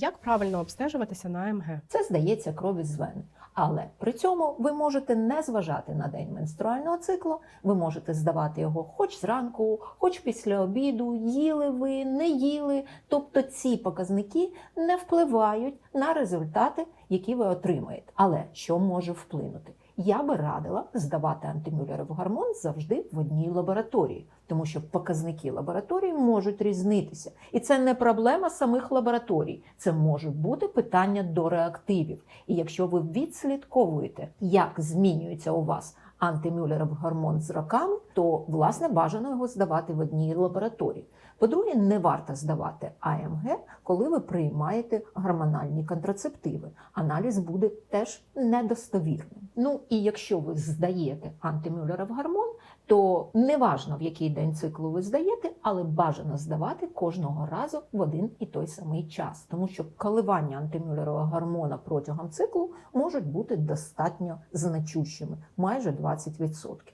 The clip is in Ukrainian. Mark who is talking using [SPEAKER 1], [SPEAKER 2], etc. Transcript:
[SPEAKER 1] Як правильно обстежуватися на МГ?
[SPEAKER 2] Це здається кров із вени. Але при цьому ви можете не зважати на день менструального циклу. Ви можете здавати його хоч зранку, хоч після обіду, їли ви, не їли. Тобто ці показники не впливають на результати, які ви отримаєте. Але що може вплинути? Я би радила здавати антимюлерів гормон завжди в одній лабораторії, тому що показники лабораторії можуть різнитися. І це не проблема самих лабораторій, це можуть бути питання до реактивів. І якщо ви відслідковуєте, як змінюється у вас антимюлерів гормон з роками, то власне бажано його здавати в одній лабораторії. По-друге, не варто здавати АМГ, коли ви приймаєте гормональні контрацептиви. Аналіз буде теж недостовірним. Ну і якщо ви здаєте антимюлеров гормон, то неважно в який день циклу ви здаєте, але бажано здавати кожного разу в один і той самий час, тому що коливання антимюлерового гормона протягом циклу можуть бути достатньо значущими, майже 20%.